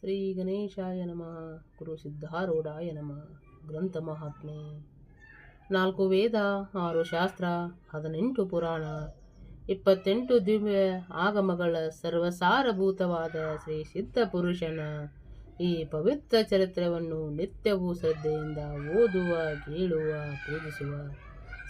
ಶ್ರೀ ಗಣೇಶಾಯ ನಮಃ ಗುರು ಸಿದ್ಧಾರೂಢಾಯ ನಮಃ, ಗ್ರಂಥ ಮಹಾತ್ಮೆ. ನಾಲ್ಕು ವೇದ, ಆರು ಶಾಸ್ತ್ರ, ಹದಿನೆಂಟು ಪುರಾಣ, ಇಪ್ಪತ್ತೆಂಟು ದಿವ್ಯ ಆಗಮಗಳ ಸರ್ವಸಾರಭೂತವಾದ ಶ್ರೀ ಸಿದ್ಧ ಪುರುಷನ ಈ ಪವಿತ್ರ ಚರಿತ್ರೆಯನ್ನು ನಿತ್ಯವೂ ಶ್ರದ್ಧೆಯಿಂದ ಓದುವ, ಕೇಳುವ, ಪೂಜಿಸುವ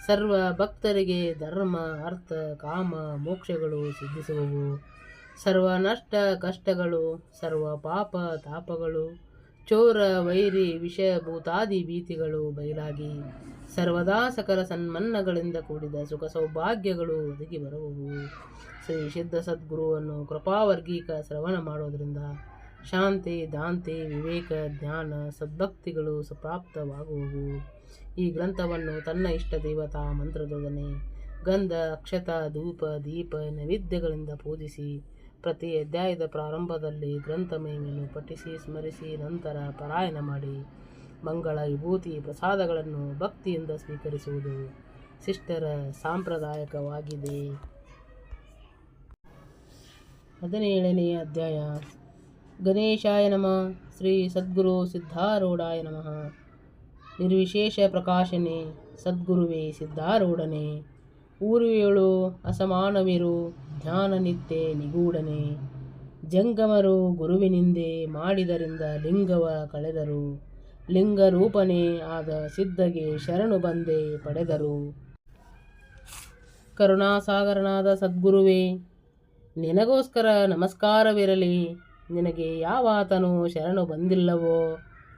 ಸರ್ವ ಭಕ್ತರಿಗೆ ಧರ್ಮ, ಅರ್ಥ, ಕಾಮ, ಮೋಕ್ಷಗಳು ಸಿದ್ಧಿಸುವವು. ಸರ್ವ ನಷ್ಟ ಕಷ್ಟಗಳು, ಸರ್ವ ಪಾಪ ತಾಪಗಳು, ಚೋರ, ವೈರಿ ವಿಷಯ ಭೂತಾದಿ ಭೀತಿಗಳು ಬಯಲಾಗಿ ಸರ್ವದಾ ಸಕಲ ಸನ್ಮನ್ನಗಳಿಂದ ಕೂಡಿದ ಸುಖ ಸೌಭಾಗ್ಯಗಳು ಒದಗಿ ಬರುವವು. ಶ್ರೀ ಸಿದ್ಧ ಸದ್ಗುರುವನ್ನು ಕೃಪಾವರ್ಗೀಕ ಶ್ರವಣ ಮಾಡೋದರಿಂದ ಶಾಂತಿ, ದಾಂತಿ, ವಿವೇಕ, ಜ್ಞಾನ, ಸದ್ಭಕ್ತಿಗಳು ಸುಪ್ರಾಪ್ತವಾಗುವವು. ಈ ಗ್ರಂಥವನ್ನು ತನ್ನ ಇಷ್ಟ ದೇವತಾ ಮಂತ್ರದೊಡನೆ ಗಂಧ, ಅಕ್ಷತ, ಧೂಪ, ದೀಪ, ನೈವೇದ್ಯಗಳಿಂದ ಪೂಜಿಸಿ ಪ್ರತಿ ಅಧ್ಯಾಯದ ಪ್ರಾರಂಭದಲ್ಲಿ ಗ್ರಂಥ ಮೇಮೆಯನ್ನು ಪಠಿಸಿ ಸ್ಮರಿಸಿ ನಂತರ ಪಾರಾಯಣ ಮಾಡಿ. ಮಂಗಳ, ವಿಭೂತಿ ಪ್ರಸಾದಗಳನ್ನು ಭಕ್ತಿಯಿಂದ ಸ್ವೀಕರಿಸುವುದು ಶಿಷ್ಟರ ಸಾಂಪ್ರದಾಯಿಕವಾಗಿದೆ. ಹದಿನೇಳನೆಯ ಅಧ್ಯಾಯ. ಗಣೇಶಾಯ ನಮಃ. ಶ್ರೀ ಸದ್ಗುರು ಸಿದ್ಧಾರೂಢಾಯ ನಮಃ. ನಿರ್ವಿಶೇಷ ಪ್ರಕಾಶನೆ ಸದ್ಗುರುವೇ ಸಿದ್ಧಾರೂಢನೆ. ಊರುವೇಳು ಅಸಮಾನವಿರು. ನಿತ್ಯ ನಿಗೂಢನೆ. ಜಂಗಮರು ಗುರುವಿನಿಂದೆ ಮಾಡಿದರಿಂದ ಲಿಂಗವ ಕಳೆದರು. ಲಿಂಗ ರೂಪನೇ ಆದ ಸಿದ್ಧಗೆ ಶರಣು ಬಂದೆ ಪಡೆದರು. ಕರುಣಾಸಾಗರನಾದ ಸದ್ಗುರುವೇ, ನಿನಗೋಸ್ಕರ ನಮಸ್ಕಾರವಿರಲಿ. ನಿನಗೆ ಯಾವ ಆತನು ಶರಣು ಬಂದಿಲ್ಲವೋ,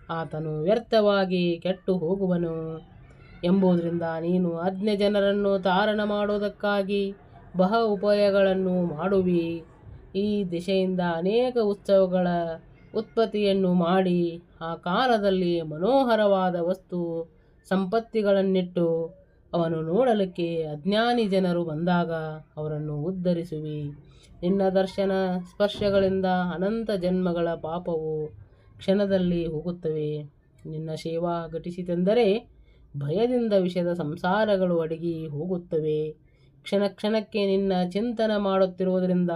ಆತನು ವ್ಯರ್ಥವಾಗಿ ಕೆಟ್ಟು ಹೋಗುವನು. ಎಂಬುದರಿಂದ ನೀನು ಅಜ್ಞ ಜನರನ್ನು ತಾರಣ ಮಾಡುವುದಕ್ಕಾಗಿ ಬಹ ಉಪಾಯಗಳನ್ನು ಮಾಡುವಿ. ಈ ದಿಶೆಯಿಂದ ಅನೇಕ ಉತ್ಸವಗಳ ಉತ್ಪತ್ತಿಯನ್ನು ಮಾಡಿ, ಆ ಕಾಲದಲ್ಲಿ ಮನೋಹರವಾದ ವಸ್ತು, ಸಂಪತ್ತಿಗಳನ್ನಿಟ್ಟು ಅವನು ನೋಡಲಿಕ್ಕೆ ಅಜ್ಞಾನಿ ಜನರು ಬಂದಾಗ ಅವರನ್ನು ಉದ್ಧರಿಸುವಿ. ನಿನ್ನ ದರ್ಶನ ಸ್ಪರ್ಶಗಳಿಂದ ಅನಂತ ಜನ್ಮಗಳ ಪಾಪವು ಕ್ಷಣದಲ್ಲಿ ಹೋಗುತ್ತವೆ. ನಿನ್ನ ಸೇವಾ ಘಟಿಸಿತೆಂದರೆ ಭಯದಿಂದ ವಿಷದ ಸಂಸಾರಗಳು ಅಡಗಿ ಹೋಗುತ್ತವೆ. ಕ್ಷಣ ಕ್ಷಣಕ್ಕೆ ನಿನ್ನ ಚಿಂತನ ಮಾಡುತ್ತಿರುವುದರಿಂದ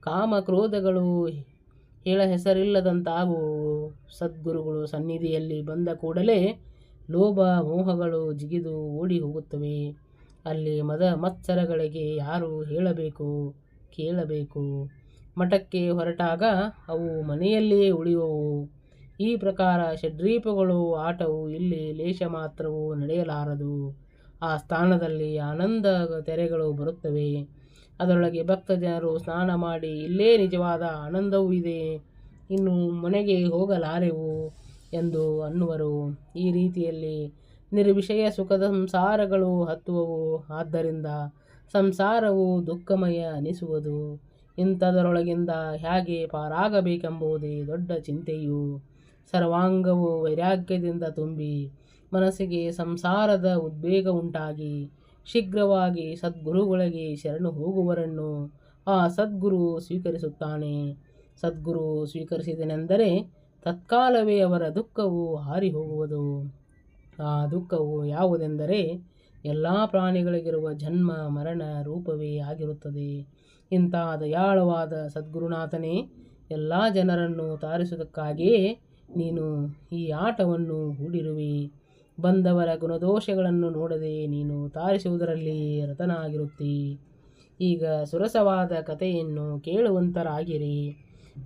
ಕಾಮ ಕ್ರೋಧಗಳು ಹೇಳ ಹೆಸರಿಲ್ಲದಂತಾಗುವು ಸದ್ಗುರುಗಳು ಸನ್ನಿಧಿಯಲ್ಲಿ ಬಂದ ಕೂಡಲೇ ಲೋಭ ಮೋಹಗಳು ಜಿಗಿದು ಓಡಿ ಹೋಗುತ್ತವೆ. ಅಲ್ಲಿ ಮದ ಮತ್ಸರಗಳಿಗೆ ಯಾರು ಹೇಳಬೇಕು? ಕೇಳಬೇಕು. ಮಠಕ್ಕೆ ಹೊರಟಾಗ ಅವು ಮನೆಯಲ್ಲಿಯೇ ಉಳಿಯುವವು. ಈ ಪ್ರಕಾರ ಷಡ್ರೀಪಗಳು ಆಟವು ಇಲ್ಲಿ ಲೇಷ ಮಾತ್ರವೂ ನಡೆಯಲಾರದು. ಆ ಸ್ಥಾನದಲ್ಲಿ ಆನಂದ ತೆರೆಗಳು ಬರುತ್ತವೆ. ಅದರೊಳಗೆ ಭಕ್ತ ಜನರು ಸ್ನಾನ ಮಾಡಿ, ಇಲ್ಲೇ ನಿಜವಾದ ಆನಂದವೂ ಇದೆ. ಇನ್ನು ಮನೆಗೆ ಹೋಗಲಾರೆವು ಎಂದು ಅನ್ನುವರು. ಈ ರೀತಿಯಲ್ಲಿ ನಿರ್ವಿಷಯ ಸುಖದ ಸಂಸಾರಗಳು ಹತ್ತುವವು. ಆದ್ದರಿಂದ ಸಂಸಾರವು ದುಃಖಮಯ ಅನಿಸುವುದು. ಇಂಥದರೊಳಗಿಂದ ಹೇಗೆ ಪಾರಾಗಬೇಕೆಂಬುದೇ ದೊಡ್ಡ ಚಿಂತೆಯು. ಸರ್ವಾಂಗವು ವೈರಾಗ್ಯದಿಂದ ತುಂಬಿ ಮನಸ್ಸಿಗೆ ಸಂಸಾರದ ಉದ್ವೇಗ ಉಂಟಾಗಿ ಶೀಘ್ರವಾಗಿ ಸದ್ಗುರುಗಳಿಗೆ ಶರಣು ಹೋಗುವರನ್ನು ಆ ಸದ್ಗುರು ಸ್ವೀಕರಿಸುತ್ತಾನೆ. ಸದ್ಗುರು ಸ್ವೀಕರಿಸಿದನೆಂದರೆ ತತ್ಕಾಲವೇ ಅವರ ದುಃಖವು ಹಾರಿ ಹೋಗುವುದು ಆ ದುಃಖವು ಯಾವುದೆಂದರೆ ಎಲ್ಲ ಪ್ರಾಣಿಗಳಿಗಿರುವ ಜನ್ಮ ಮರಣ ರೂಪವೇ ಆಗಿರುತ್ತದೆ. ಇಂಥ ದಯಾಳವಾದ ಸದ್ಗುರುನಾಥನೇ, ಎಲ್ಲ ಜನರನ್ನು ತಾರಿಸುವುದಕ್ಕಾಗಿಯೇ ನೀನು ಈ ಆಟವನ್ನು ಹೂಡಿರುವಿ. ಬಂದವರ ಗುಣದೋಷಗಳನ್ನು ನೋಡದೆ ನೀನು ತಾರಿಸುವುದರಲ್ಲಿ ರತನಾಗಿರುತ್ತಿ. ಈಗ ಸುರಸವಾದ ಕಥೆಯನ್ನು ಕೇಳುವಂತರಾಗಿರಿ.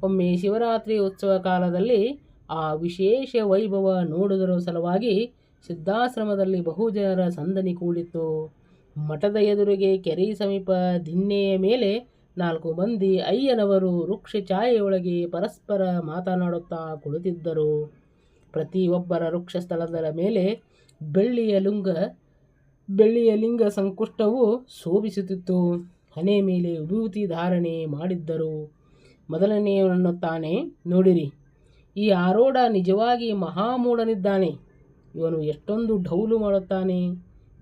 ಒಮ್ಮೆ ಶಿವರಾತ್ರಿ ಉತ್ಸವ ಕಾಲದಲ್ಲಿ ಆ ವಿಶೇಷ ವೈಭವ ನೋಡುವುದರ ಸಲುವಾಗಿ ಸಿದ್ಧಾಶ್ರಮದಲ್ಲಿ ಬಹುಜನರ ಸಂದನಿ ಕೂಡಿತ್ತು. ಮಠದ ಎದುರಿಗೆ ಕೆರೆ ಸಮೀಪ ದಿನ್ನೆಯ ಮೇಲೆ ನಾಲ್ಕು ಮಂದಿ ಅಯ್ಯನವರು ವೃಕ್ಷ ಛಾಯೆಯೊಳಗೆ ಪರಸ್ಪರ ಮಾತನಾಡುತ್ತಾ ಕುಳಿತಿದ್ದರು. ಪ್ರತಿಯೊಬ್ಬರ ವೃಕ್ಷ ಸ್ಥಳದ ಮೇಲೆ ಬೆಳ್ಳಿಯ ಲುಂಗ, ಬೆಳ್ಳಿಯ ಲಿಂಗ ಸಂಕುಷ್ಟವು ಶೋಭಿಸುತ್ತಿತ್ತು. ಹಣೆ ಮೇಲೆ ವಿಭೂತಿ ಧಾರಣೆ ಮಾಡಿದ್ದರು. ಮೊದಲನೆಯವನ್ನುತ್ತಾನೆ ನೋಡಿರಿ, ಈ ಆರೋಢ ನಿಜವಾಗಿ ಮಹಾಮೂಢನಿದ್ದಾನೆ. ಇವನು ಎಷ್ಟೊಂದು ಢೌಲು ಮಾಡುತ್ತಾನೆ,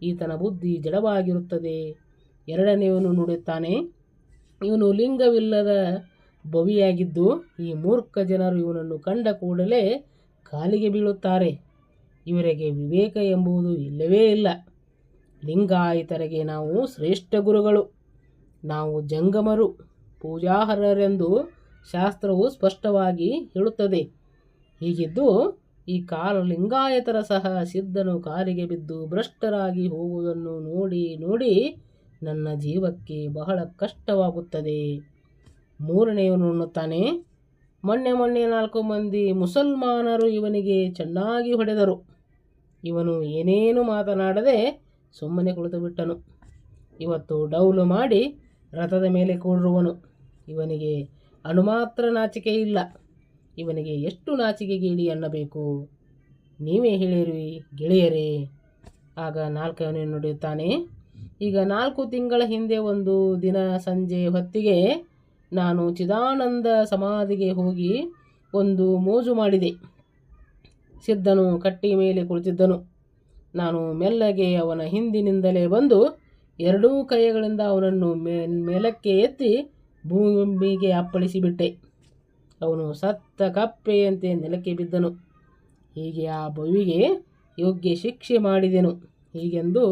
ಈತನ ಬುದ್ಧಿ ಜಡವಾಗಿರುತ್ತದೆ. ಎರಡನೆಯವನು ನೋಡುತ್ತಾನೆ, ಇವನು ಲಿಂಗವಿಲ್ಲದ ಬವಿಯಾಗಿದ್ದು ಈ ಮೂರ್ಖ ಜನರು ಇವನನ್ನು ಕಂಡ ಕೂಡಲೇ ಕಾಲಿಗೆ ಬೀಳುತ್ತಾರೆ. ಇವರಿಗೆ ವಿವೇಕ ಎಂಬುದು ಇಲ್ಲವೇ ಇಲ್ಲ. ಲಿಂಗಾಯಿತರಿಗೆ ನಾವು ಶ್ರೇಷ್ಠ ಗುರುಗಳು. ನಾವು ಜಂಗಮರು, ಪೂಜಾಹರರೆಂದು ಶಾಸ್ತ್ರವು ಸ್ಪಷ್ಟವಾಗಿ ಹೇಳುತ್ತದೆ. ಹೀಗಿದ್ದು, ಈ ಕಾಲ ಲಿಂಗಾಯತರ ಸಹ ಸಿದ್ಧನು ಕಾಲಿಗೆ ಬಿದ್ದು ಭ್ರಷ್ಟರಾಗಿ ಹೋಗುವುದನ್ನು ನೋಡಿ ನೋಡಿ ನನ್ನ ಜೀವಕ್ಕೆ ಬಹಳ ಕಷ್ಟವಾಗುತ್ತದೆ. ಮೂರನೆಯವನು ಅನ್ನುತ್ತಾನೆ ಮೊನ್ನೆ ಮೊನ್ನೆ ನಾಲ್ಕು ಮಂದಿ ಮುಸಲ್ಮಾನರು ಇವನಿಗೆ ಚೆನ್ನಾಗಿ ಹೊಡೆದರು. ಇವನು ಏನೇನು ಮಾತನಾಡದೆ ಸುಮ್ಮನೆ ಕುಳಿತು ಬಿಟ್ಟನು. ಇವತ್ತು ಡೌಲು ಮಾಡಿ ರಥದ ಮೇಲೆ ಕೂಡುವನು ಇವನಿಗೆ ಅಣುಮಾತ್ರ ನಾಚಿಕೆ ಇಲ್ಲ. ಇವನಿಗೆ ಎಷ್ಟು ನಾಚಿಕೆ ಗೀಳಿ ಅನ್ನಬೇಕು? ನೀವೇ ಹೇಳಿರಿ ಗೆಳೆಯರೇ. ಆಗ ನಾಲ್ಕನೇ ನುಡಿಯುತ್ತಾನೆ ಈಗ ನಾಲ್ಕು ತಿಂಗಳ ಹಿಂದೆ ಒಂದು ದಿನ ಸಂಜೆ ಹೊತ್ತಿಗೆ ನಾನು ಚಿದಾನಂದ ಸಮಾಧಿಗೆ ಹೋಗಿ ಒಂದು ಮೋಜು ಮಾಡಿದೆ. ಸಿದ್ಧನು ಕಟ್ಟಿ ಮೇಲೆ ಕುಳಿತಿದ್ದನು. ನಾನು ಮೆಲ್ಲಗೆ ಅವನ ಹಿಂದಿನಿಂದಲೇ ಬಂದು ಎರಡೂ ಕೈಗಳಿಂದ ಅವನನ್ನು ಮೇಲಕ್ಕೆ ಎತ್ತಿ ಭೂಮಿಗೆ ಅಪ್ಪಳಿಸಿಬಿಟ್ಟೆ. ಅವನು ಸತ್ತ ಕಪ್ಪೆಯಂತೆ ನೆಲಕ್ಕೆ ಬಿದ್ದನು. ಹೀಗೆ ಆ ಬವಿಗೆ ಯೋಗ್ಯ ಶಿಕ್ಷೆ ಮಾಡಿದೆನು. ಹೀಗೆಂದು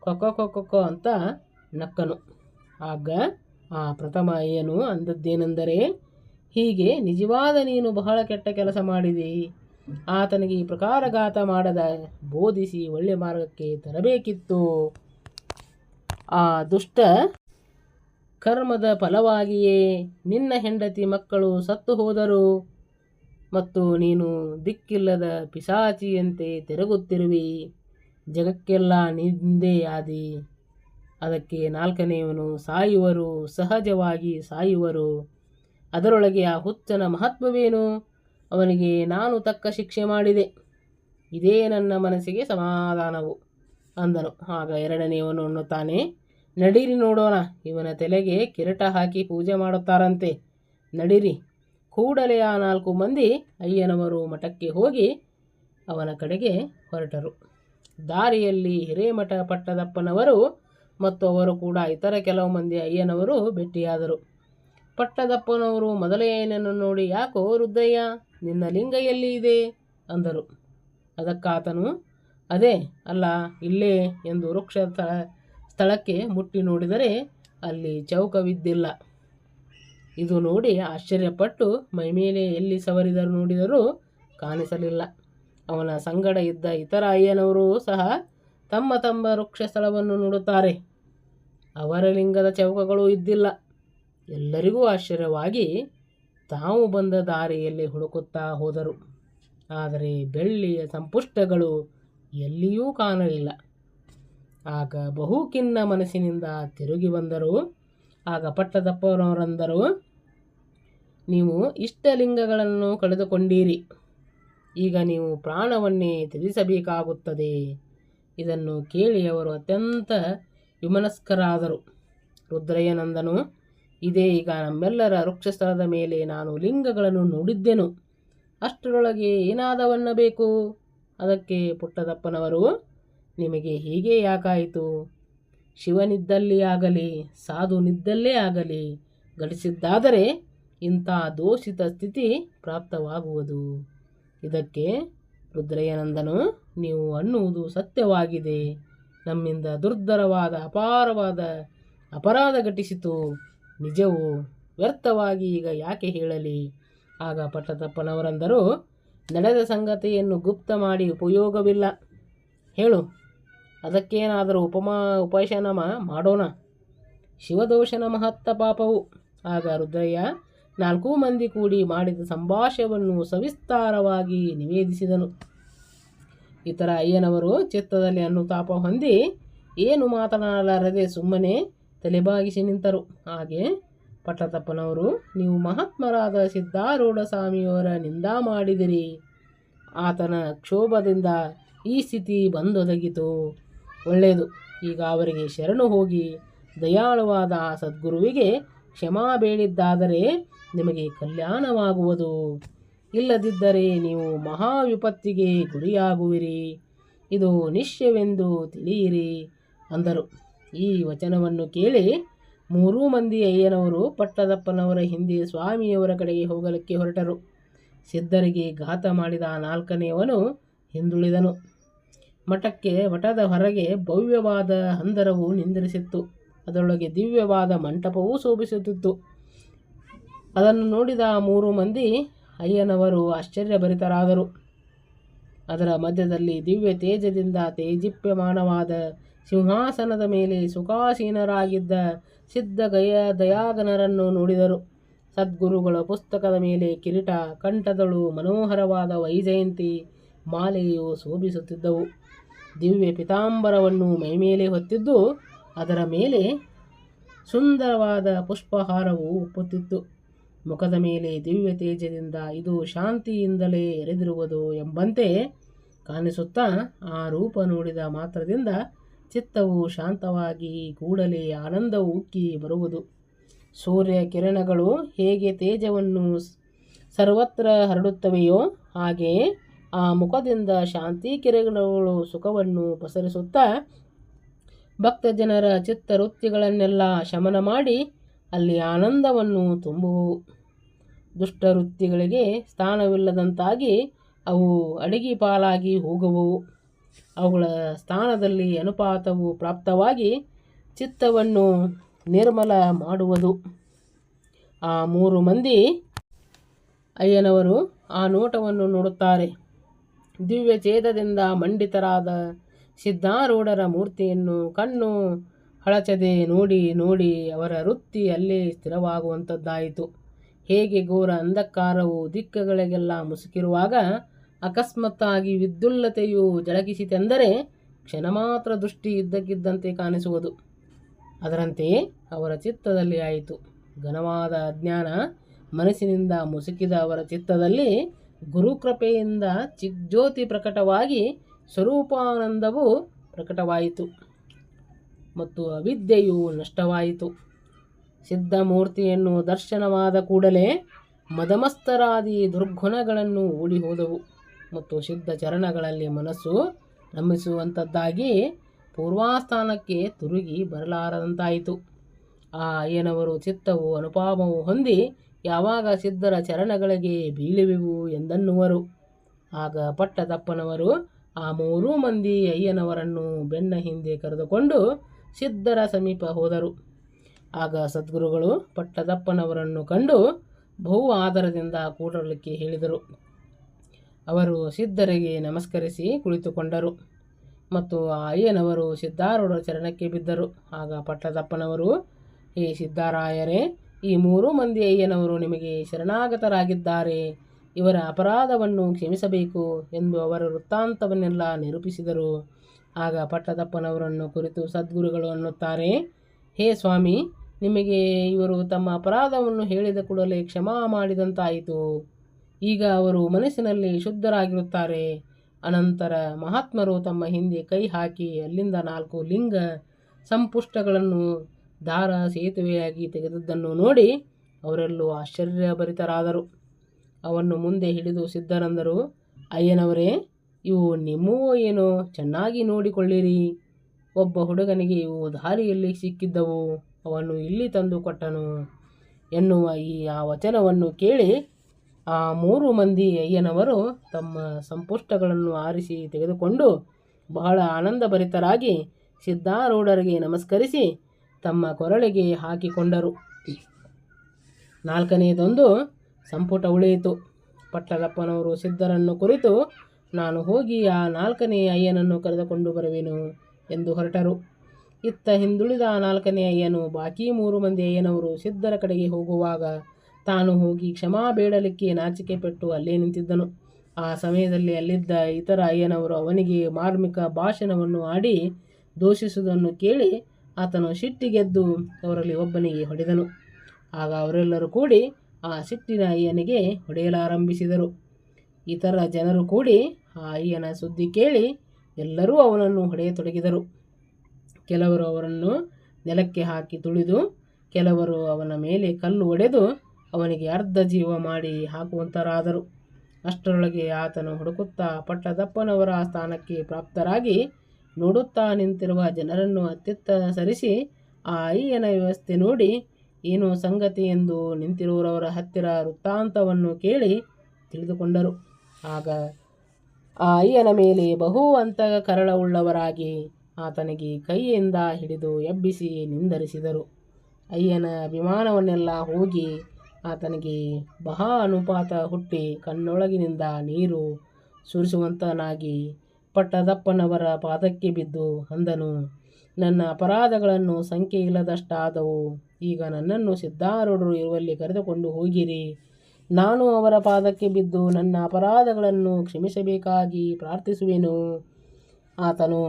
ಕೊಕ್ಕ ಕೊಕ್ಕ ಅಂತ ನಕ್ಕನು. ಆಗ ಆ ಪ್ರಥಮ ಏನು ಅಂದದ್ದೇನೆಂದರೆ, ಹೀಗೆ ನಿಜವಾದ ನೀನು ಬಹಳ ಕೆಟ್ಟ ಕೆಲಸ ಮಾಡಿದಿ. ಆತನಿಗೆ ಈ ಪ್ರಕಾರಘಾತ ಮಾಡದ ಬೋಧಿಸಿ ಒಳ್ಳೆ ಮಾರ್ಗಕ್ಕೆ ತರಬೇಕಿತ್ತು. ಆ ದುಷ್ಟ ಕರ್ಮದ ಫಲವಾಗಿಯೇ ನಿನ್ನ ಹೆಂಡತಿ ಮಕ್ಕಳು ಸತ್ತು ಹೋದರು ಮತ್ತು ನೀನು ದಿಕ್ಕಿಲ್ಲದ ಪಿಸಾಚಿಯಂತೆ ತಿರುಗುತ್ತಿರುವಿ. ಜಗಕ್ಕೆಲ್ಲ ನಿಂದೆ ಆದಿ. ಅದಕ್ಕೆ ನಾಲ್ಕನೆಯವನು ಸಾಯುವರು, ಸಹಜವಾಗಿ ಸಾಯುವರು. ಅದರೊಳಗೆ ಆ ಹುಚ್ಚನ ಮಹತ್ವವೇನು? ಅವನಿಗೆ ನಾನು ತಕ್ಕ ಶಿಕ್ಷೆ ಮಾಡಿದೆ. ಇದೇ ನನ್ನ ಮನಸ್ಸಿಗೆ ಸಮಾಧಾನವು ಅಂದನು. ಆಗ ಎರಡನೆಯವನು ಅನ್ನುತ್ತಾನೆ, ನಡೀರಿ ನೋಡೋಣ. ಇವನ ತಲೆಗೆ ಕಿರಟ ಹಾಕಿ ಪೂಜೆ ಮಾಡುತ್ತಾರಂತೆ. ನಡೀರಿ. ಕೂಡಲೇ ಆ ನಾಲ್ಕು ಮಂದಿ ಅಯ್ಯನವರು ಮಠಕ್ಕೆ ಹೋಗಿ ಅವನ ಕಡೆಗೆ ಹೊರಟರು. ದಾರಿಯಲ್ಲಿ ಹಿರೇಮಠ ಪಟ್ಟದಪ್ಪನವರು ಮತ್ತು ಅವರು ಕೂಡ ಇತರ ಕೆಲವು ಮಂದಿ ಅಯ್ಯನವರು ಭೇಟಿಯಾದರು. ಪಟ್ಟದಪ್ಪನವರು ಮೊದಲನೆಯನ್ನು ನೋಡಿ ಯಾಕೋ ರುದ್ರಯ್ಯ, ನಿನ್ನ ಲಿಂಗ ಎಲ್ಲಿ ಇದೆ? ಅಂದರು. ಅದಕ್ಕಾತನು, ಅದೇ, ಅಲ್ಲ, ಇಲ್ಲೇ ಎಂದು ವೃಕ್ಷ ಸ್ಥಳ ಸ್ಥಳಕ್ಕೆ ಮುಟ್ಟಿ ನೋಡಿದರೆ ಅಲ್ಲಿ ಚೌಕವಿದ್ದಿಲ್ಲ. ಇದು ನೋಡಿ ಆಶ್ಚರ್ಯಪಟ್ಟು ಮೈಮೇಲೆ ಎಲ್ಲಿ ಸವರಿದರು ನೋಡಿದರೂ ಕಾಣಿಸಲಿಲ್ಲ. ಅವನ ಸಂಗಡ ಇದ್ದ ಇತರ ಅಯ್ಯನವರು ಸಹ ತಮ್ಮ ತಮ್ಮ ವೃಕ್ಷ ಸ್ಥಳವನ್ನು ನೋಡುತ್ತಾರೆ. ಅವರ ಲಿಂಗದ ಚೌಕಗಳು ಇದ್ದಿಲ್ಲ. ಎಲ್ಲರಿಗೂ ಆಶ್ಚರ್ಯವಾಗಿ ತಾವು ಬಂದ ದಾರಿಯಲ್ಲಿ ಹುಡುಕುತ್ತಾ ಹೋದರು. ಆದರೆ ಬೆಳ್ಳಿಯ ಸಂಪುಷ್ಟಗಳು ಎಲ್ಲಿಯೂ ಕಾಣಲಿಲ್ಲ. ಆಗ ಬಹುಕಿನ್ನ ಮನಸ್ಸಿನಿಂದ ತಿರುಗಿ ಬಂದರು. ಆಗ ಪಟ್ಟದಪ್ಪನವರಂದರು, ನೀವು ಇಷ್ಟಲಿಂಗಗಳನ್ನು ಕಳೆದುಕೊಂಡೀರಿ. ಈಗ ನೀವು ಪ್ರಾಣವನ್ನೇ ತ್ಯಜಿಸಬೇಕಾಗುತ್ತದೆ. ಇದನ್ನು ಕೇಳಿ ಅವರು ಅತ್ಯಂತ ವಿಮನಸ್ಕರಾದರು. ರುದ್ರಯ್ಯನಂದನು, ಇದೇ ಈಗ ನಮ್ಮೆಲ್ಲರ ವೃಕ್ಷಸ್ಥಳದ ಮೇಲೆ ನಾನು ಲಿಂಗಗಳನ್ನು ನೋಡಿದ್ದೆನು. ಅಷ್ಟರೊಳಗೆ ಏನಾದವನ್ನಬೇಕು? ಅದಕ್ಕೆ ಪುಟ್ಟದಪ್ಪನವರು, ನಿಮಗೆ ಹೀಗೆ ಯಾಕಾಯಿತು? ಶಿವನಿದ್ದಲ್ಲಿ ಆಗಲಿ ಸಾಧು ನಿದ್ದಲ್ಲೇ ಆಗಲಿ, ಗಳಿಸಿದ್ದಾದರೆ ಇಂಥ ದೋಷಿತ ಸ್ಥಿತಿ ಪ್ರಾಪ್ತವಾಗುವುದು. ಇದಕ್ಕೆ ರುದ್ರಯ್ಯನಂದನು, ನೀವು ಅನ್ನುವುದು ಸತ್ಯವಾಗಿದೆ. ನಮ್ಮಿಂದ ದುರ್ಧರವಾದ ಅಪಾರವಾದ ಅಪರಾಧ ಘಟಿಸಿತು. ನಿಜವು ವ್ಯರ್ಥವಾಗಿ ಈಗ ಯಾಕೆ ಹೇಳಲಿ? ಆಗ ಪಟ್ಟದಪ್ಪನವರಂದರು, ನಡೆದ ಸಂಗತಿಯನ್ನು ಗುಪ್ತ ಮಾಡಿ ಉಪಯೋಗವಿಲ್ಲ. ಹೇಳು, ಅದಕ್ಕೇನಾದರೂ ಉಪಮಾ ಉಪಶನಮ ಮಾಡೋಣ. ಶಿವದೋಷನ ಮಹತ್ತ ಪಾಪವು. ಆಗ ರುದ್ರಯ್ಯ ನಾಲ್ಕೂ ಮಂದಿ ಕೂಡಿ ಮಾಡಿದ ಸಂಭಾಷವನ್ನು ಸವಿಸ್ತಾರವಾಗಿ ನಿವೇದಿಸಿದನು. ಇತರ ಅಯ್ಯನವರು ಚಿತ್ತದಲ್ಲಿ ಅನುತಾಪ ಹೊಂದಿ ಏನು ಮಾತನಾಡಲಾರದೆ ಸುಮ್ಮನೆ ತಲೆಬಾಗಿಸಿ ನಿಂತರು. ಹಾಗೆ ಪಟ್ಟತಪ್ಪನವರು, ನೀವು ಮಹಾತ್ಮರಾದ ಸಿದ್ಧಾರೂಢ ಸ್ವಾಮಿಯವರ ನಿಂದ ಮಾಡಿದಿರಿ. ಆತನ ಕ್ಷೋಭದಿಂದ ಈ ಸ್ಥಿತಿ ಬಂದೊದಗಿತು. ಒಳ್ಳೆಯದು. ಈಗ ಅವರಿಗೆ ಶರಣು ಹೋಗಿ ದಯಾಳುವಾದ ಸದ್ಗುರುವಿಗೆ ಕ್ಷಮಾ ಬೇಡಿದ್ದಾದರೆ ನಿಮಗೆ ಕಲ್ಯಾಣವಾಗುವುದು. ಇಲ್ಲದಿದ್ದರೆ ನೀವು ಮಹಾ ವಿಪತ್ತಿಗೆ ಗುರಿಯಾಗುವಿರಿ. ಇದು ನಿಶ್ಚಯವೆಂದು ತಿಳಿಯಿರಿ ಅಂದರು. ಈ ವಚನವನ್ನು ಕೇಳಿ ಮೂರೂ ಮಂದಿ ಅಯ್ಯನವರು ಪಟ್ಟದಪ್ಪನವರ ಹಿಂದೆ ಸ್ವಾಮಿಯವರ ಕಡೆಗೆ ಹೋಗಲಿಕ್ಕೆ ಹೊರಟರು. ಸಿದ್ಧರಿಗೆ ಘಾತ ಮಾಡಿದ ನಾಲ್ಕನೆಯವನು ಹಿಂದುಳಿದನು. ಮಠಕ್ಕೆ ಮಠದ ಹೊರಗೆ ಭವ್ಯವಾದ ಹಂದರವು ನಿಂದಿರಿಸಿತ್ತು. ಅದರೊಳಗೆ ದಿವ್ಯವಾದ ಮಂಟಪವೂ ಶೋಭಿಸುತ್ತಿತ್ತು. ಅದನ್ನು ನೋಡಿದ ಮೂರು ಮಂದಿ ಅಯ್ಯನವರು ಆಶ್ಚರ್ಯಭರಿತರಾದರು. ಅದರ ಮಧ್ಯದಲ್ಲಿ ದಿವ್ಯ ತೇಜದಿಂದ ತೇಜಿಪ್ಯಮಾನವಾದ ಸಿಂಹಾಸನದ ಮೇಲೆ ಸುಖಾಸೀನರಾಗಿದ್ದ ಸಿದ್ಧ ಗಯ ದಯಾಗನರನ್ನು ನೋಡಿದರು. ಸದ್ಗುರುಗಳ ಪುಸ್ತಕದ ಮೇಲೆ ಕಿರೀಟ, ಕಂಠದಳು, ಮನೋಹರವಾದ ವೈಜಯಂತಿ, ಮಾಲೆಯು ಶೋಭಿಸುತ್ತಿದ್ದವು. ದಿವ್ಯ ಪಿತಾಂಬರವನ್ನು ಮೈಮೇಲೆ ಹೊತ್ತಿದ್ದು, ಅದರ ಮೇಲೆ ಸುಂದರವಾದ ಪುಷ್ಪಹಾರವು ಉಪ್ಪುತ್ತಿತ್ತು. ಮುಖದ ಮೇಲೆ ದಿವ್ಯ ತೇಜದಿಂದ ಇದು ಶಾಂತಿಯಿಂದಲೇ ಎರೆದಿರುವುದು ಎಂಬಂತೆ ಕಾಣಿಸುತ್ತಾ ಆ ರೂಪ ನೋಡಿದ ಮಾತ್ರದಿಂದ ಚಿತ್ತವು ಶಾಂತವಾಗಿ ಕೂಡಲೇ ಆನಂದವು ಉಕ್ಕಿ ಬರುವುದು. ಸೂರ್ಯ ಕಿರಣಗಳು ಹೇಗೆ ತೇಜವನ್ನು ಸರ್ವತ್ರ ಹರಡುತ್ತವೆಯೋ ಹಾಗೆಯೇ ಆ ಮುಖದಿಂದ ಶಾಂತಿ ಕಿರಣಗಳು ಸುಖವನ್ನು ಪಸರಿಸುತ್ತಾ ಭಕ್ತ ಜನರ ಚಿತ್ತವೃತ್ತಿಗಳನ್ನೆಲ್ಲ ಶಮನ ಮಾಡಿ ಅಲ್ಲಿ ಆನಂದವನ್ನು ತುಂಬುವು. ದುಷ್ಟವೃತ್ತಿಗಳಿಗೆ ಸ್ಥಾನವಿಲ್ಲದಂತಾಗಿ ಅವು ಅಡಿಗೆ ಪಾಲಾಗಿ ಹೋಗುವು ಅವುಗಳ ಸ್ಥಾನದಲ್ಲಿ ಅನುಪಾತವು ಪ್ರಾಪ್ತವಾಗಿ ಚಿತ್ತವನ್ನು ನಿರ್ಮಲ ಮಾಡುವುದು. ಆ ಮೂರು ಮಂದಿ ಅಯ್ಯನವರು ಆ ನೋಟವನ್ನು ನೋಡುತ್ತಾರೆ. ದಿವ್ಯ ಛೇದದಿಂದ ಮಂಡಿತರಾದ ಸಿದ್ಧಾರೂಢರ ಮೂರ್ತಿಯನ್ನು ಕಣ್ಣು ಹಳಚದೆ ನೋಡಿ ನೋಡಿ ಅವರ ವೃತ್ತಿ ಅಲ್ಲೇ ಸ್ಥಿರವಾಗುವಂಥದ್ದಾಯಿತು ಹೇಗೆ ಘೋರ ಅಂಧಕಾರವು ದಿಕ್ಕಗಳಿಗೆಲ್ಲ ಮುಸುಕಿರುವಾಗ ಅಕಸ್ಮಾತ್ತಾಗಿ ವಿದ್ಯುಲ್ಲತೆಯು ಜಳಗಿಸಿತೆಂದರೆ ಕ್ಷಣ ಮಾತ್ರ ದೃಷ್ಟಿ ಇದ್ದಕ್ಕಿದ್ದಂತೆ ಕಾಣಿಸುವುದು. ಅದರಂತೆಯೇ ಅವರ ಚಿತ್ತದಲ್ಲಿ ಆಯಿತು. ಘನವಾದ ಅಜ್ಞಾನ ಮನಸ್ಸಿನಿಂದ ಮುಸುಕಿದ ಅವರ ಚಿತ್ತದಲ್ಲಿ ಗುರುಕೃಪೆಯಿಂದ ಚಿಜ್ಯೋತಿ ಪ್ರಕಟವಾಗಿ ಸ್ವರೂಪಾನಂದವು ಪ್ರಕಟವಾಯಿತು. ಮತ್ತು ಅವಿದ್ಯೆಯು ನಷ್ಟವಾಯಿತು. ಸಿದ್ಧಮೂರ್ತಿಯನ್ನು ದರ್ಶನವಾದ ಕೂಡಲೇ ಮದಮಸ್ತರಾದಿ ದುರ್ಗುಣಗಳನ್ನು ಓಡಿ ಹೋದವು. ಮತ್ತು ಸಿದ್ಧ ಚರಣಗಳಲ್ಲಿ ಮನಸ್ಸು ರಮಿಸುವಂಥದ್ದಾಗಿ ಪೂರ್ವಾಸ್ಥಾನಕ್ಕೆ ತಿರುಗಿ ಬರಲಾರದಂತಾಯಿತು. ಆ ಅಯ್ಯನವರು ಚಿತ್ತವು ಅನುಪಾಮವು ಹೊಂದಿ ಯಾವಾಗ ಸಿದ್ಧರ ಚರಣಗಳಿಗೆ ಬೀಳುವೆವು ಎಂದನ್ನುವರು. ಆಗ ಪಟ್ಟದಪ್ಪನವರು ಆ ಮೂರೂ ಮಂದಿ ಅಯ್ಯನವರನ್ನು ಬೆನ್ನ ಹಿಂದೆ ಕರೆದುಕೊಂಡು ಸಿದ್ಧರ ಸಮೀಪ ಹೋದರು. ಆಗ ಸದ್ಗುರುಗಳು ಪಟ್ಟದಪ್ಪನವರನ್ನು ಕಂಡು ಬಹು ಆದರದಿಂದ ಕೂಡಲಿಕ್ಕೆ ಹೇಳಿದರು. ಅವರು ಸಿದ್ಧರಿಗೆ ನಮಸ್ಕರಿಸಿ ಕುಳಿತುಕೊಂಡರು ಮತ್ತು ಆ ಅಯ್ಯನವರು ಸಿದ್ಧಾರೂಢರ ಚರಣಕ್ಕೆ ಬಿದ್ದರು. ಆಗ ಪಟ್ಟದಪ್ಪನವರು, ಹೇ ಸಿದ್ಧಾರಾಯರೇ, ಈ ಮೂರು ಮಂದಿ ಅಯ್ಯನವರು ನಿಮಗೆ ಶರಣಾಗತರಾಗಿದ್ದಾರೆ. ಇವರ ಅಪರಾಧವನ್ನು ಕ್ಷಮಿಸಬೇಕು ಎಂದು ಅವರ ವೃತ್ತಾಂತವನ್ನೆಲ್ಲ ನಿರೂಪಿಸಿದರು. ಆಗ ಪಟ್ಟದಪ್ಪನವರನ್ನು ಕುರಿತು ಸದ್ಗುರುಗಳು ಅನ್ನುತ್ತಾರೆ, ಹೇ ಸ್ವಾಮಿ ನಿಮಗೆ ಇವರು ತಮ್ಮ ಅಪರಾಧವನ್ನು ಹೇಳಿದ ಕೂಡಲೇ ಕ್ಷಮಾ ಮಾಡಿದಂತಾಯಿತು. ಈಗ ಅವರು ಮನಸ್ಸಿನಲ್ಲಿ ಶುದ್ಧರಾಗಿರುತ್ತಾರೆ. ಅನಂತರ ಮಹಾತ್ಮರು ತಮ್ಮ ಹಿಂದೆ ಕೈ ಹಾಕಿ ಅಲ್ಲಿಂದ ನಾಲ್ಕು ಲಿಂಗ ಸಂಪುಷ್ಟಗಳನ್ನು ದಾರ ಸೇತುವೆಯಾಗಿ ತೆಗೆದದ್ದನ್ನು ನೋಡಿ ಅವರೆಲ್ಲೂ ಆಶ್ಚರ್ಯಭರಿತರಾದರು. ಅವನ್ನು ಮುಂದೆ ಹಿಡಿದು ಸಿದ್ಧರಂದರು, ಅಯ್ಯನವರೇ, ಇವು ನಿಮ್ಮವೋ ಏನೋ? ಚೆನ್ನಾಗಿ ನೋಡಿಕೊಳ್ಳಿರಿ. ಒಬ್ಬ ಹುಡುಗನಿಗೆ ಇವು ದಾರಿಯಲ್ಲಿ ಸಿಕ್ಕಿದ್ದವು. ಅವನು ಇಲ್ಲಿ ತಂದು ಕೊಟ್ಟನು ಎನ್ನುವ ಈ ಆ ವಚನವನ್ನು ಕೇಳಿ ಆ ಮೂರು ಮಂದಿ ಅಯ್ಯನವರು ತಮ್ಮ ಸಂಪುಷ್ಟಗಳನ್ನು ಆರಿಸಿ ತೆಗೆದುಕೊಂಡು ಬಹಳ ಆನಂದಭರಿತರಾಗಿ ಸಿದ್ಧಾರೂಢರಿಗೆ ನಮಸ್ಕರಿಸಿ ತಮ್ಮ ಕೊರಳಿಗೆ ಹಾಕಿಕೊಂಡರು. ನಾಲ್ಕನೆಯದೊಂದು, ಸಂಪುಟ ಉಳಿಯಿತು. ಪಟ್ಟದಪ್ಪನವರು ಸಿದ್ಧರನ್ನು ಕುರಿತು, ನಾನು ಹೋಗಿ ಆ ನಾಲ್ಕನೇ ಅಯ್ಯನನ್ನು ಕರೆದುಕೊಂಡು ಬರುವೆನು ಎಂದು ಹೊರಟರು. ಇತ್ತ ಹಿಂದುಳಿದ ನಾಲ್ಕನೇ ಅಯ್ಯನು ಬಾಕಿ ಮೂರು ಮಂದಿ ಅಯ್ಯನವರು ಸಿದ್ಧರ ಕಡೆಗೆ ಹೋಗುವಾಗ ತಾನು ಹೋಗಿ ಕ್ಷಮಾ ಬೇಡಲಿಕ್ಕೆ ನಾಚಿಕೆ ಪೆಟ್ಟು ಅಲ್ಲೇ ನಿಂತಿದ್ದನು. ಆ ಸಮಯದಲ್ಲಿ ಅಲ್ಲಿದ್ದ ಇತರ ಅಯ್ಯನವರು ಅವನಿಗೆ ಮಾರ್ಮಿಕ ಭಾಷಣವನ್ನು ಆಡಿ ದೋಷಿಸುವುದನ್ನು ಕೇಳಿ ಆತನು ಸಿಟ್ಟಿಗೆದ್ದು ಅವರಲ್ಲಿ ಒಬ್ಬನಿಗೆ ಹೊಡೆದನು. ಆಗ ಅವರೆಲ್ಲರೂ ಕೂಡಿ ಆ ಸಿಟ್ಟಿನ ಅಯ್ಯನಿಗೆ ಹೊಡೆಯಲಾರಂಭಿಸಿದರು. ಇತರ ಜನರು ಕೂಡಿ ಆ ಅಯ್ಯನ ಸುದ್ದಿ ಕೇಳಿ ಎಲ್ಲರೂ ಅವನನ್ನು ಹೊಡೆಯತೊಡಗಿದರು. ಕೆಲವರು ಅವರನ್ನು ನೆಲಕ್ಕೆ ಹಾಕಿ ತುಳಿದು, ಕೆಲವರು ಅವನ ಮೇಲೆ ಕಲ್ಲು ಒಡೆದು ಅವನಿಗೆ ಅರ್ಧ ಜೀವ ಮಾಡಿ ಹಾಕುವಂತರಾದರು. ಅಷ್ಟರೊಳಗೆ ಆತನು ಹುಡುಕುತ್ತಾ ಪಟ್ಟದಪ್ಪನವರ ಸ್ಥಾನಕ್ಕೆ ಪ್ರಾಪ್ತರಾಗಿ ನೋಡುತ್ತಾ ನಿಂತಿರುವ ಜನರನ್ನು ಅತ್ತಿತ್ತ ಸರಿಸಿ ಆ ಅಯ್ಯನ ವ್ಯವಸ್ಥೆ ನೋಡಿ, ಏನು ಸಂಗತಿ ಎಂದು ನಿಂತಿರುವವರ ಹತ್ತಿರ ವೃತ್ತಾಂತವನ್ನು ಕೇಳಿ ತಿಳಿದುಕೊಂಡರು. ಆಗ ಆ ಅಯ್ಯನ ಮೇಲೆ ಬಹು ಅಂತ ಕರಳವುಳ್ಳವರಾಗಿ ಆತನಿಗೆ ಕೈಯಿಂದ ಹಿಡಿದು ಎಬ್ಬಿಸಿ ನಿಂದರಿಸಿದರು. ಅಯ್ಯನ ಅಭಿಮಾನವನ್ನೆಲ್ಲ ಹೋಗಿ ಆತನಿಗೆ ಬಹಾ ಅನುಪಾತ ಹುಟ್ಟಿ ಕಣ್ಣೊಳಗಿನಿಂದ ನೀರು ಸುರಿಸುವಂತನಾಗಿ ಪಟ್ಟದಪ್ಪನವರ ಪಾದಕ್ಕೆ ಬಿದ್ದು ಅಂದನು. ನನ್ನ ಅಪರಾಧಗಳನ್ನು ಸಂಖ್ಯೆ ಇಲ್ಲದಷ್ಟಾದವು ಈಗ ನನ್ನನ್ನು ಸಿದ್ಧಾರೂಢರು ಇರುವಲ್ಲಿ ಕರೆದುಕೊಂಡು ಹೋಗಿರಿ. ನಾನು ಅವರ ಪಾದಕ್ಕೆ ಬಿದ್ದು ನನ್ನ ಅಪರಾಧಗಳನ್ನು ಕ್ಷಮಿಸಬೇಕಾಗಿ ಪ್ರಾರ್ಥಿಸುವೆನು, ಆತನು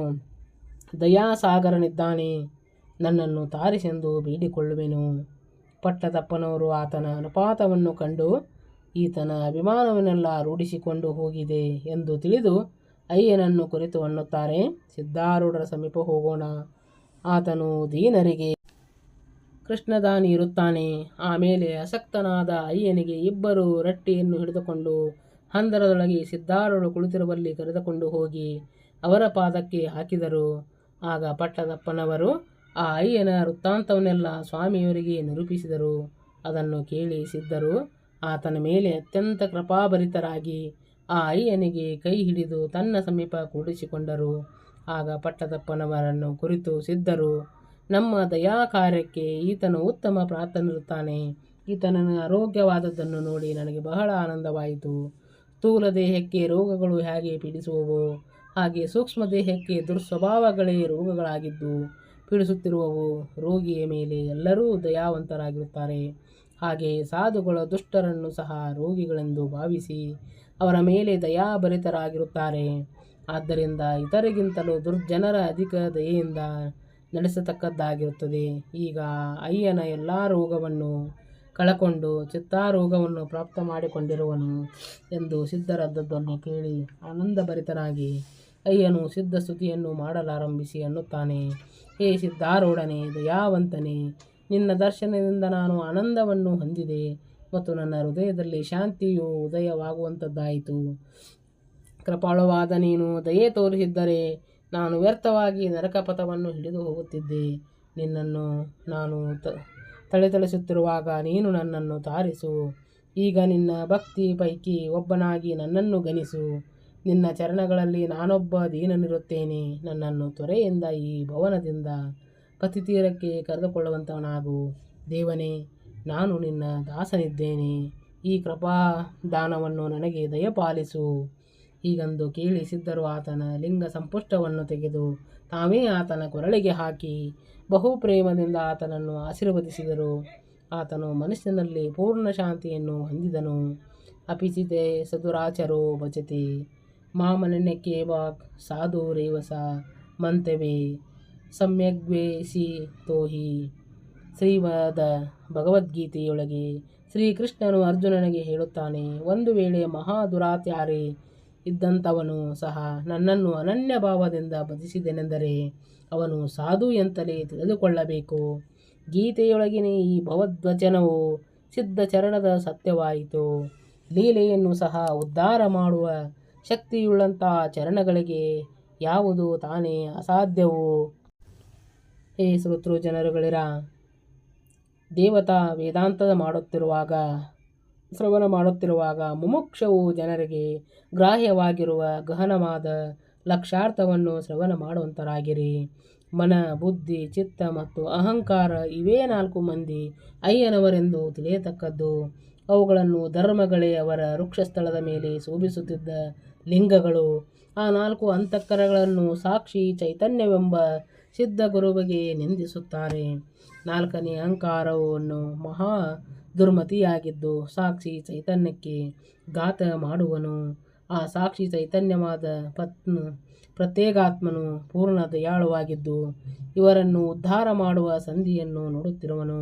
ದಯಾಸಾಗರನಿದ್ದಾನೆ. ನನ್ನನ್ನು ತಾರಿಸೆಂದು ಬೇಡಿಕೊಳ್ಳುವೆನು. ಪಟ್ಟದಪ್ಪನವರು ಆತನ ಅನುಪಾತವನ್ನು ಕಂಡು ಈತನ ಅಭಿಮಾನವನ್ನೆಲ್ಲ ರೂಢಿಸಿಕೊಂಡು ಹೋಗಿದೆ ಎಂದು ತಿಳಿದು ಅಯ್ಯನನ್ನು ಕುರಿತು ಅನ್ನುತ್ತಾರೆ. ಸಿದ್ಧಾರೂಢರ ಸಮೀಪ ಹೋಗೋಣ. ಆತನು ದೀನರಿಗೆ ಕೃಷ್ಣದಾನಿ ಇರುತ್ತಾನೆ. ಆಮೇಲೆ ಅಸಕ್ತನಾದ ಅಯ್ಯನಿಗೆ ಇಬ್ಬರು ರಟ್ಟಿಯನ್ನು ಹಿಡಿದುಕೊಂಡು ಹಂದರದೊಳಗೆ ಸಿದ್ಧಾರೂಢ ಕುಳಿತಿರುವಲ್ಲಿ ಕರೆದುಕೊಂಡು ಹೋಗಿ ಅವರ ಪಾದಕ್ಕೆ ಹಾಕಿದರು. ಆಗ ಪಟ್ಟದಪ್ಪನವರು ಆ ಅಯ್ಯನ ವೃತ್ತಾಂತವನ್ನೆಲ್ಲ ಸ್ವಾಮಿಯವರಿಗೆ ನಿರೂಪಿಸಿದರು. ಅದನ್ನು ಕೇಳಿ ಸಿದ್ಧರು, ಆತನ ಮೇಲೆ ಅತ್ಯಂತ ಕೃಪಾಭರಿತರಾಗಿ ಆ ಅಯ್ಯನಿಗೆ ಕೈ ಹಿಡಿದು ತನ್ನ ಸಮೀಪ ಕೂಡಿಸಿಕೊಂಡರು. ಆಗ ಪಟ್ಟದಪ್ಪನವರನ್ನು ಕುರಿತು ಸಿದ್ಧರು, ನಮ್ಮ ದಯಾ ಕಾರ್ಯಕ್ಕೆ ಈತನು ಉತ್ತಮ ಪ್ರಾರ್ಥನೆ ಈತನನ್ನು ಆರೋಗ್ಯವಾದದ್ದನ್ನು ನೋಡಿ ನನಗೆ ಬಹಳ ಆನಂದವಾಯಿತು. ಸ್ಥೂಲ ದೇಹಕ್ಕೆ ರೋಗಗಳು ಹೇಗೆ ಪೀಡಿಸುವವೋ ಹಾಗೆ ಸೂಕ್ಷ್ಮ ದೇಹಕ್ಕೆ ದುರ್ಸ್ವಭಾವಗಳೇ ರೋಗಗಳಾಗಿದ್ದು ಪೀಡಿಸುತ್ತಿರುವವು. ರೋಗಿಯ ಮೇಲೆ ಎಲ್ಲರೂ ದಯಾವಂತರಾಗಿರುತ್ತಾರೆ. ಹಾಗೆ ಸಾಧುಗಳ ದುಷ್ಟರನ್ನು ಸಹ ರೋಗಿಗಳೆಂದು ಭಾವಿಸಿ ಅವರ ಮೇಲೆ ದಯಾಭರಿತರಾಗಿರುತ್ತಾರೆ. ಆದ್ದರಿಂದ ಇತರಿಗಿಂತಲೂ ದುರ್ಜನರ ಅಧಿಕ ದಯೆಯಿಂದ ನಡೆಸತಕ್ಕದ್ದಾಗಿರುತ್ತದೆ. ಈಗ ಅಯ್ಯನ ಎಲ್ಲ ರೋಗವನ್ನು ಕಳಕೊಂಡು ಚಿತ್ತಾರೋಗವನ್ನು ಪ್ರಾಪ್ತ ಮಾಡಿಕೊಂಡಿರುವನು ಎಂದು ಸಿದ್ಧರದ್ದದ್ದನ್ನು ಕೇಳಿ ಆನಂದಭರಿತನಾಗಿ ಅಯ್ಯನು ಸಿದ್ಧ ಸ್ತುತಿಯನ್ನು ಮಾಡಲಾರಂಭಿಸಿ ಅನ್ನುತ್ತಾನೆ ಹೇ ಸಿದ್ಧಾರೂಢನೆ, ದಯಾವಂತನೆ, ನಿನ್ನ ದರ್ಶನದಿಂದ ನಾನು ಆನಂದವನ್ನು ಹೊಂದಿದೆ ಮತ್ತು ನನ್ನ ಹೃದಯದಲ್ಲಿ ಶಾಂತಿಯು ಉದಯವಾಗುವಂಥದ್ದಾಯಿತು. ಕೃಪಾಳವಾದ ನೀನು, ದಯೆ ತೋರಿಸಿದ್ದರೆ ನಾನು ವ್ಯರ್ಥವಾಗಿ ನರಕಪಥವನ್ನು ಹಿಡಿದು ಹೋಗುತ್ತಿದ್ದೆ. ನಿನ್ನನ್ನು ನಾನು ತ ತಳೆತಳಿಸುತ್ತಿರುವಾಗ ನೀನು ನನ್ನನ್ನು ತಾರಿಸು. ಈಗ ನಿನ್ನ ಭಕ್ತಿ ಪೈಕಿ ಒಬ್ಬನಾಗಿ ನನ್ನನ್ನು ಗಣಿಸು ನಿನ್ನ ಚರಣಗಳಲ್ಲಿ ನಾನೊಬ್ಬ ದೀನನಿರುತ್ತೇನೆ. ನನ್ನನ್ನು ತೊರೆಯಿಂದ ಈ ಭವನದಿಂದ ಪತಿತೀರಕ್ಕೆ ಕರೆದುಕೊಳ್ಳುವಂತವನಾಗು. ದೇವನೇ, ನಾನು ನಿನ್ನ ದಾಸನಿದ್ದೇನೆ. ಈ ಕೃಪಾ ದಾನವನ್ನು ನನಗೆ ದಯಪಾಲಿಸು. ಹೀಗಂದು ಕೇಳಿ ಸಿದ್ಧರು ಆತನ ಲಿಂಗ ಸಂಪುಷ್ಟವನ್ನು ತೆಗೆದು ತಾವೇ ಆತನ ಕೊರಳಿಗೆ ಹಾಕಿ ಬಹು ಪ್ರೇಮದಿಂದ ಆತನನ್ನು ಆಶೀರ್ವದಿಸಿದರು. ಆತನು ಮನಸ್ಸಿನಲ್ಲಿ ಪೂರ್ಣ ಶಾಂತಿಯನ್ನು ಹೊಂದಿದನು. ಅಪಿಚಿತೆ ಸದುರಾಚರೋ ಭಜತಿ. ಮಾಮನನ್ಯಕ್ಕೆ ವಾಕ್ ಸಾಧು ರೇವಸ ಮಂತವೆ. ಸಮ್ಯಗ್ವೇಸಿ ತೋಹಿ. ಶ್ರೀವಾದ ಭಗವದ್ಗೀತೆಯೊಳಗೆ ಶ್ರೀಕೃಷ್ಣನು ಅರ್ಜುನನಿಗೆ ಹೇಳುತ್ತಾನೆ, ಒಂದು ವೇಳೆ ಮಹಾ ದುರಾತ್ಯಾರಿ ಇದ್ದಂಥವನು ಸಹ ನನ್ನನ್ನು ಅನನ್ಯ ಭಾವದಿಂದ ಭಜಿಸಿದೆನೆಂದರೆ ಅವನು ಸಾಧು ಎಂತಲೇ ತಿಳಿದುಕೊಳ್ಳಬೇಕು. ಗೀತೆಯೊಳಗಿನ ಈ ಭವದ್ವಚನವು ಸಿದ್ಧ ಚರಣದ ಸತ್ಯವಾಯಿತು. ಲೀಲೆಯನ್ನು ಸಹ ಉದ್ಧಾರ ಮಾಡುವ ಶಕ್ತಿಯುಳ್ಳಂಥ ಚರಣಗಳಿಗೆ ಯಾವುದು ತಾನೇ ಅಸಾಧ್ಯವು? ಹೇ ಶ್ರೋತೃ ಜನರುಗಳಿರ, ದೇವತಾ ವೇದಾಂತದ ಮಾಡುತ್ತಿರುವಾಗ ಶ್ರವಣ ಮಾಡುತ್ತಿರುವಾಗ ಮುಮುಕ್ಷವು ಜನರಿಗೆ ಗ್ರಾಹ್ಯವಾಗಿರುವ ಗಹನವಾದ ಲಕ್ಷಾರ್ಥವನ್ನು ಶ್ರವಣ ಮಾಡುವಂತರಾಗಿರಿ. ಮನ, ಬುದ್ಧಿ, ಚಿತ್ತ ಮತ್ತು ಅಹಂಕಾರ ಇವೇ ನಾಲ್ಕು ಮಂದಿ ಅಯ್ಯನವರೆಂದು ತಿಳಿಯತಕ್ಕದ್ದು. ಅವುಗಳನ್ನು ಧರ್ಮಗಳೇ ಅವರ ವೃಕ್ಷಸ್ಥಳದ ಮೇಲೆ ಶೋಭಿಸುತ್ತಿದ್ದ ಲಿಂಗಗಳು. ಆ ನಾಲ್ಕು ಅಂತಃಕರಗಳನ್ನು ಸಾಕ್ಷಿ ಚೈತನ್ಯವೆಂಬ ಸಿದ್ಧ ಗುರುವಿಗೆ ನಿಂದಿಸುತ್ತಾರೆ. ನಾಲ್ಕನೇ ಅಹಂಕಾರವನ್ನು ಮಹಾ ದುರ್ಮತಿಯಾಗಿದ್ದು ಸಾಕ್ಷಿ ಚೈತನ್ಯಕ್ಕೆ ಘಾತ ಮಾಡುವನು. ಆ ಸಾಕ್ಷಿ ಚೈತನ್ಯವಾದ ಪತ್ನ, ಪ್ರತ್ಯೇಗಾತ್ಮನು ಪೂರ್ಣ ದಯಾಳುವಾಗಿದ್ದು, ಇವರನ್ನು ಉದ್ಧಾರ ಮಾಡುವ ಸಂಧಿಯನ್ನು ನೋಡುತ್ತಿರುವನು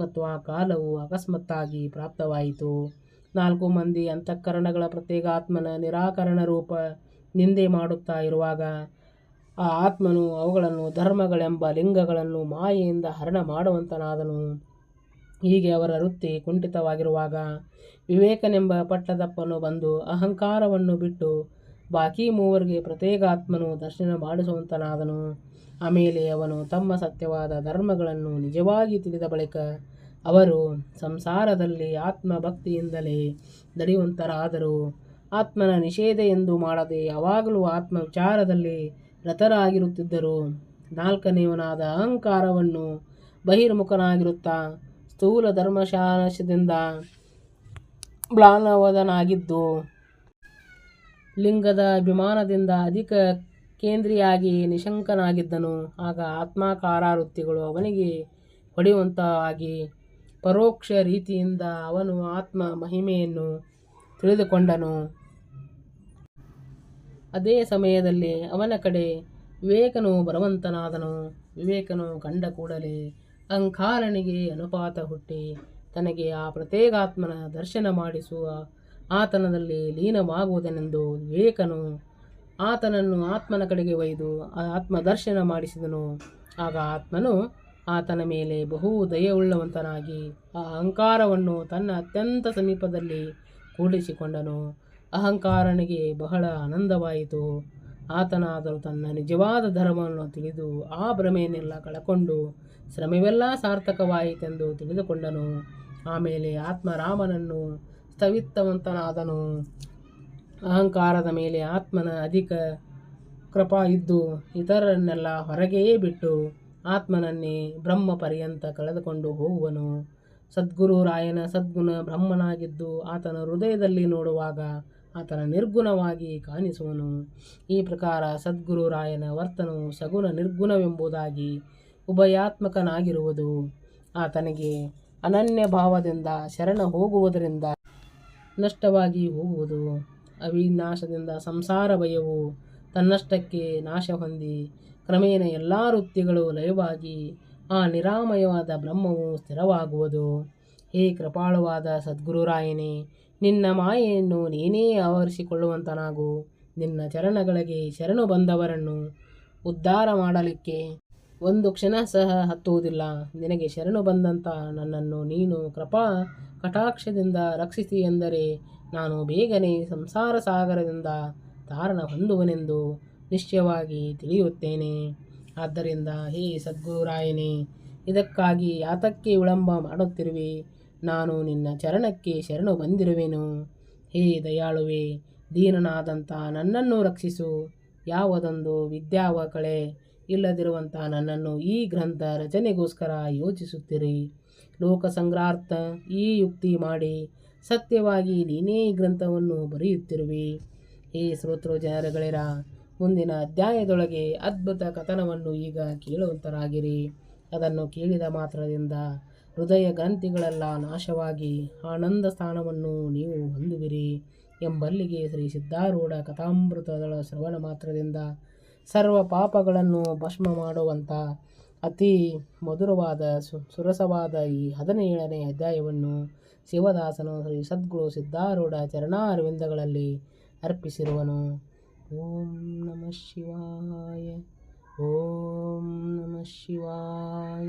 ಮತ್ತು ಆ ಕಾಲವು ಅಕಸ್ಮಾತ್ತಾಗಿ ಪ್ರಾಪ್ತವಾಯಿತು. ನಾಲ್ಕು ಮಂದಿ ಅಂತಃಕರಣಗಳ ಪ್ರತ್ಯೇಕಾತ್ಮನ ನಿರಾಕರಣ ರೂಪ ನಿಂದೆ ಮಾಡುತ್ತಾ ಇರುವಾಗ, ಆ ಆತ್ಮನು ಅವುಗಳನ್ನು ಧರ್ಮಗಳೆಂಬ ಲಿಂಗಗಳನ್ನು ಮಾಯೆಯಿಂದ ಹರಣ ಮಾಡುವಂತನಾದನು. ಹೀಗೆ ಅವರ ವೃತ್ತಿ ಕುಂಠಿತವಾಗಿರುವಾಗ ವಿವೇಕನೆಂಬ ಪಟ್ಟದಪ್ಪನು ಬಂದು ಅಹಂಕಾರವನ್ನು ಬಿಟ್ಟು ಬಾಕಿ ಮೂವರಿಗೆ ಪ್ರತ್ಯೇಕಾತ್ಮನು ದರ್ಶನ ಮಾಡಿಸುವಂತನಾದನು. ಆಮೇಲೆ ಅವನು ತಮ್ಮ ಸತ್ಯವಾದ ಧರ್ಮಗಳನ್ನು ನಿಜವಾಗಿ ತಿಳಿದ ಬಳಿಕ ಅವರು ಸಂಸಾರದಲ್ಲಿ ಆತ್ಮಭಕ್ತಿಯಿಂದಲೇ ನಡೆಯುವಂತರಾದರು ಆತ್ಮನ ನಿಷೇಧ ಎಂದು ಮಾಡದೆ ಯಾವಾಗಲೂ ಆತ್ಮ ವಿಚಾರದಲ್ಲಿ ರತರಾಗಿರುತ್ತಿದ್ದರು. ನಾಲ್ಕನೆಯವನಾದ ಅಹಂಕಾರವನ್ನು ಬಹಿರ್ಮುಖನಾಗಿರುತ್ತಾ ಸ್ಥೂಲ ಧರ್ಮಶಾನಶದಿಂದ ಮ್ಲಾನವದನಾಗಿದ್ದು ಲಿಂಗದ ಅಭಿಮಾನದಿಂದ ಅಧಿಕ ಕೇಂದ್ರಿಯಾಗಿ ನಿಶಂಕನಾಗಿದ್ದನು. ಆಗ ಆತ್ಮಾಕಾರ ವೃತ್ತಿಗಳು ಅವನಿಗೆ ಹೊಡೆಯುವಂತವಾಗಿ ಪರೋಕ್ಷ ರೀತಿಯಿಂದ ಅವನು ಆತ್ಮ ಮಹಿಮೆಯನ್ನು ತಿಳಿದುಕೊಂಡನು. ಅದೇ ಸಮಯದಲ್ಲಿ ಅವನ ಕಡೆ ವಿವೇಕನು ಬಲವಂತನಾದನು. ವಿವೇಕನು ಕಂಡ ಕೂಡಲೇ ಅಹಂಕಾರನಿಗೆ ಅನುಪಾತ ಹುಟ್ಟಿ ತನಗೆ ಆ ಪ್ರತ್ಯೇಗಾತ್ಮನ ದರ್ಶನ ಮಾಡಿಸುವ ಆತನದಲ್ಲಿ ಲೀನವಾಗುವುದನೆಂದು ವಿವೇಕನು ಆತನನ್ನು ಆತ್ಮನ ಕಡೆಗೆ ಒಯ್ದು ಆತ್ಮ ದರ್ಶನ ಮಾಡಿಸಿದನು. ಆಗ ಆತ್ಮನು ಆತನ ಮೇಲೆ ಬಹು ದಯವುಳ್ಳವಂತನಾಗಿ ಆ ಅಹಂಕಾರವನ್ನು ತನ್ನ ಅತ್ಯಂತ ಸಮೀಪದಲ್ಲಿ ಕೂಡಿಸಿಕೊಂಡನು. ಅಹಂಕಾರನಿಗೆ ಬಹಳ ಆನಂದವಾಯಿತು. ಆತನಾದರೂ ತನ್ನ ನಿಜವಾದ ಧರ್ಮವನ್ನು ತಿಳಿದು ಆ ಭ್ರಮೆಯನ್ನೆಲ್ಲ ಕಳಕೊಂಡು ಶ್ರಮವೆಲ್ಲ ಸಾರ್ಥಕವಾಯಿತೆಂದು ತಿಳಿದುಕೊಂಡನು. ಆಮೇಲೆ ಆತ್ಮರಾಮನನ್ನು ಸ್ಥವಿತ್ತವಂತನಾದನು. ಅಹಂಕಾರದ ಮೇಲೆ ಆತ್ಮನ ಅಧಿಕ ಕೃಪಾ ಇದ್ದು ಇತರರನ್ನೆಲ್ಲ ಹೊರಗೆಯೇ ಬಿಟ್ಟು ಆತ್ಮನನ್ನೇ ಬ್ರಹ್ಮ ಪರ್ಯಂತ ಕಳೆದುಕೊಂಡು ಹೋಗುವನು. ಸದ್ಗುರು ರಾಯನ ಸದ್ಗುಣ ಬ್ರಹ್ಮನಾಗಿದ್ದು ಆತನ ಹೃದಯದಲ್ಲಿ ನೋಡುವಾಗ ಆತನ ನಿರ್ಗುಣವಾಗಿ ಕಾಣಿಸುವನು. ಈ ಪ್ರಕಾರ ಸದ್ಗುರು ರಾಯನ ವರ್ತನವು ಸಗುಣ ನಿರ್ಗುಣವೆಂಬುದಾಗಿ ಉಭಯಾತ್ಮಕನಾಗಿರುವುದು. ಆತನಿಗೆ ಅನನ್ಯ ಭಾವದಿಂದ ಶರಣ ಹೋಗುವುದರಿಂದ ನಷ್ಟವಾಗಿ ಹೋಗುವುದು. ಅವಿನಾಶದಿಂದ ಸಂಸಾರ ಭಯವು ತನ್ನಷ್ಟಕ್ಕೆ ನಾಶ ಹೊಂದಿ ಕ್ರಮೇಣ ಎಲ್ಲ ವೃತ್ತಿಗಳು ಲಯವಾಗಿ ಆ ನಿರಾಮಯವಾದ ಬ್ರಹ್ಮವು ಸ್ಥಿರವಾಗುವುದು. ಹೇ ಕೃಪಾಳುವಾದ ಸದ್ಗುರುರಾಯನೇ ನಿನ್ನ ಮಾಯೆಯನ್ನು ನೀನೇ ಆವರಿಸಿಕೊಳ್ಳುವಂತನಾಗು. ನಿನ್ನ ಚರಣಗಳಿಗೆ ಶರಣು ಬಂದವರನ್ನು ಉದ್ಧಾರ ಮಾಡಲಿಕ್ಕೆ ಒಂದು ಕ್ಷಣ ಸಹ ಹತ್ತುವುದಿಲ್ಲ. ನಿನಗೆ ಶರಣು ಬಂದಂಥ ನನ್ನನ್ನು ನೀನು ಕೃಪಾ ಕಟಾಕ್ಷದಿಂದ ರಕ್ಷಿಸಿ ಎಂದರೆ ನಾನು ಬೇಗನೆ ಸಂಸಾರ ಸಾಗರದಿಂದ ತಾರಣ ಹೊಂದುವನೆಂದು ನಿಶ್ಚಯವಾಗಿ ತಿಳಿಯುತ್ತೇನೆ. ಆದ್ದರಿಂದ ಹೇ ಸದ್ಗುರಾಯನೇ ಇದಕ್ಕಾಗಿ ಯಾತಕ್ಕೆ ವಿಳಂಬ ಮಾಡುತ್ತಿರುವೆ? ನಾನು ನಿನ್ನ ಚರಣಕ್ಕೆ ಶರಣು ಬಂದಿರುವೆನು. ಹೇ ದಯಾಳುವೆ, ದೀನನಾದಂಥ ನನ್ನನ್ನು ರಕ್ಷಿಸು. ಯಾವುದೊಂದು ವಿದ್ಯಾವ ಕಳೆ, ಇಲ್ಲದಿರುವಂಥ ನನ್ನನ್ನು ಈ ಗ್ರಂಥ ರಚನೆಗೋಸ್ಕರ ಯೋಚಿಸುತ್ತಿರಿ. ಲೋಕಸಂಗ್ರಾರ್ಥ, ಈ ಯುಕ್ತಿ ಮಾಡಿ ಸತ್ಯವಾಗಿ ನೀನೇ ಈ ಗ್ರಂಥವನ್ನು ಬರೆಯುತ್ತಿರುವೆ. ಹೇ ಶ್ರೋತೃ ಜನರುಗಳಿರ, ಮುಂದಿನ ಅಧ್ಯಾಯದೊಳಗೆ ಅದ್ಭುತ ಕಥನವನ್ನು ಈಗ ಕೇಳುವಂತರಾಗಿರಿ. ಅದನ್ನು ಕೇಳಿದ ಮಾತ್ರದಿಂದ ಹೃದಯ ಗ್ರಂಥಿಗಳೆಲ್ಲ ನಾಶವಾಗಿ ಆನಂದ ಸ್ಥಾನವನ್ನು ನೀವು ಹೊಂದುವಿರಿ ಎಂಬಲ್ಲಿಗೆ ಶ್ರೀ ಸಿದ್ಧಾರೂಢ ಕಥಾಮೃತಗಳ ಶ್ರವಣ ಮಾತ್ರದಿಂದ ಸರ್ವ ಪಾಪಗಳನ್ನು ಭಸ್ಮ ಮಾಡುವಂಥ ಅತಿ ಮಧುರವಾದ ಸು, ಸುರಸವಾದ ಈ ಹದಿನೇಳನೇ ಅಧ್ಯಾಯವನ್ನು ಶಿವದಾಸನು ಶ್ರೀ ಸದ್ಗುರು ಸಿದ್ಧಾರೂಢ ಚರಣಾರವಿಂದಗಳಲ್ಲಿ ಅರ್ಪಿಸಿರುವನು. ಓಂ ನಮಃ ಶಿವಾಯ, ಓಂ ನಮಃ ಶಿವಾಯ.